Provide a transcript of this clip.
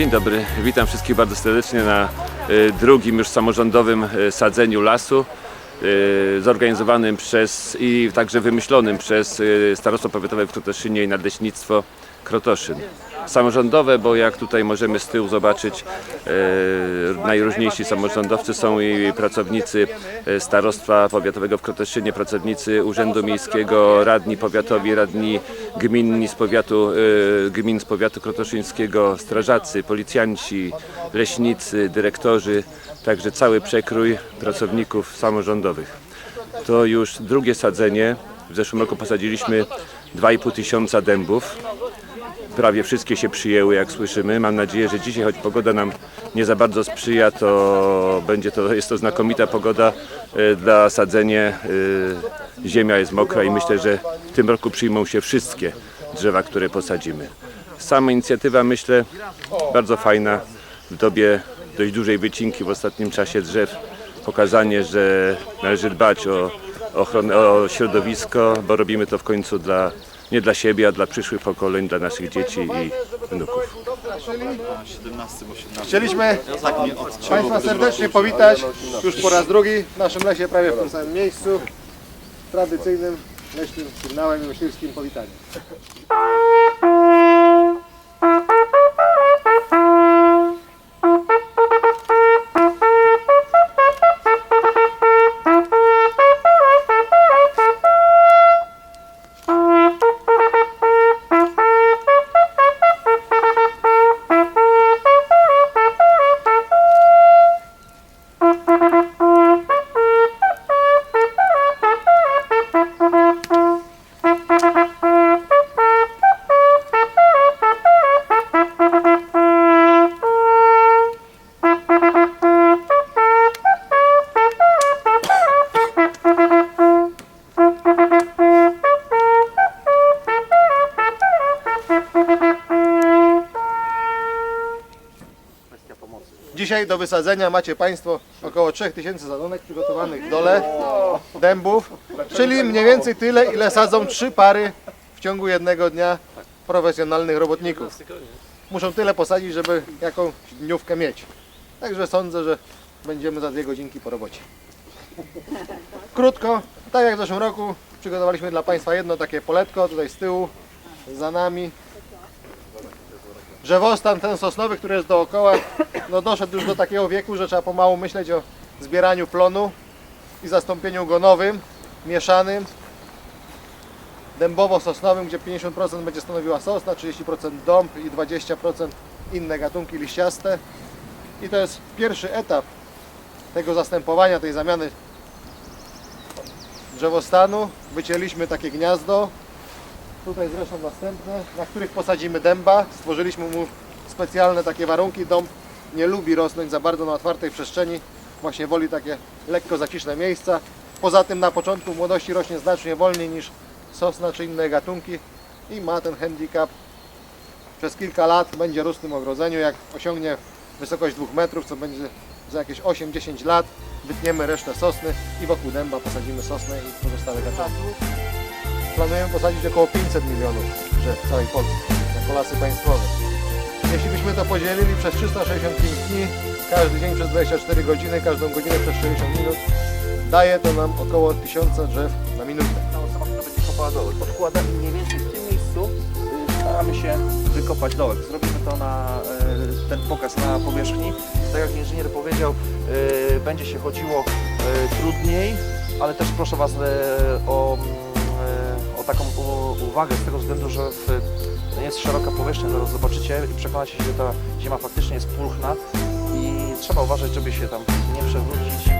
Dzień dobry, witam wszystkich bardzo serdecznie na y, drugim już samorządowym y, sadzeniu lasu. y, Zorganizowanym przez i także wymyślonym przez Starostwo Powiatowe w Krotoszynie i Nadleśnictwo Krotoszyn. Samorządowe, bo jak tutaj możemy z tyłu zobaczyć, y, najróżniejsi samorządowcy są i pracownicy y, Starostwa Powiatowego w Krotoszynie, pracownicy Urzędu Miejskiego, radni powiatowi, radni gminni z powiatu, y, gmin z powiatu krotoszyńskiego, strażacy, policjanci, leśnicy, dyrektorzy, także cały przekrój pracowników samorządowych. To już drugie sadzenie. W zeszłym roku posadziliśmy 2,5 tysiąca dębów. Prawie wszystkie się przyjęły, jak słyszymy. Mam nadzieję, że dzisiaj, choć pogoda nam nie za bardzo sprzyja, to będzie to, jest to znakomita pogoda e, dla sadzenia. E, Ziemia jest mokra i myślę, że w tym roku przyjmą się wszystkie drzewa, które posadzimy. Sama inicjatywa, myślę, bardzo fajna w dobie dość dużej wycinki w ostatnim czasie drzew. Pokazanie, że należy dbać o, o środowisko, bo robimy to w końcu dla, nie dla siebie, a dla przyszłych pokoleń, dla naszych dzieci i wnuków. Chcieliśmy Państwa serdecznie powitać już po raz drugi w naszym lesie, prawie w tym samym miejscu, tradycyjnym leśnym sygnałem i myśliwskim powitaniem. Dzisiaj do wysadzenia macie Państwo około 3000 zalonek przygotowanych w dole dębów, czyli mniej więcej tyle, ile sadzą trzy pary w ciągu jednego dnia profesjonalnych robotników. Muszą tyle posadzić, żeby jakąś dniówkę mieć. Także sądzę, że będziemy za dwie godzinki po robocie. Krótko, tak jak w zeszłym roku, przygotowaliśmy dla Państwa jedno takie poletko, tutaj z tyłu, za nami. Drzewostan ten sosnowy, który jest dookoła, no doszedł już do takiego wieku, że trzeba pomału myśleć o zbieraniu plonu i zastąpieniu go nowym, mieszanym, dębowo-sosnowym, gdzie 50% będzie stanowiła sosna, 30% dąb i 20% inne gatunki liściaste. I to jest pierwszy etap tego zastępowania, tej zamiany drzewostanu. Wycięliśmy takie gniazdo, Tutaj zresztą następne, na których posadzimy dęba. Stworzyliśmy mu specjalne takie warunki. Dąb nie lubi rosnąć za bardzo na otwartej przestrzeni. Właśnie woli takie lekko zaciszne miejsca. Poza tym na początku młodości rośnie znacznie wolniej niż sosna czy inne gatunki i ma ten handicap. Przez kilka lat będzie rósł w tym ogrodzeniu. Jak osiągnie wysokość 2 metrów, co będzie za jakieś 8-10 lat, wytniemy resztę sosny i wokół dęba posadzimy sosnę i pozostałe gatunki planujemy posadzić około 500 milionów drzew w całej Polsce jako lasy państwowe. Jeśli byśmy to podzielili przez 365 dni, każdy dzień przez 24 godziny, każdą godzinę przez 60 minut, daje to nam około 1000 drzew na minutę. ta osoba, która będzie kopała dołek. Podkładamy mniej więcej w tym miejscu, y, staramy się wykopać dołek. Zrobimy to na y, ten pokaz na powierzchni. Tak jak inżynier powiedział, y, będzie się chodziło trudniej, ale też proszę Was o, mm, o taką uwagę z tego względu, że to jest szeroka powierzchnia, zaraz zobaczycie i przekonacie się, że ta ziemia faktycznie jest pulchna i trzeba uważać, żeby się tam nie przewrócić.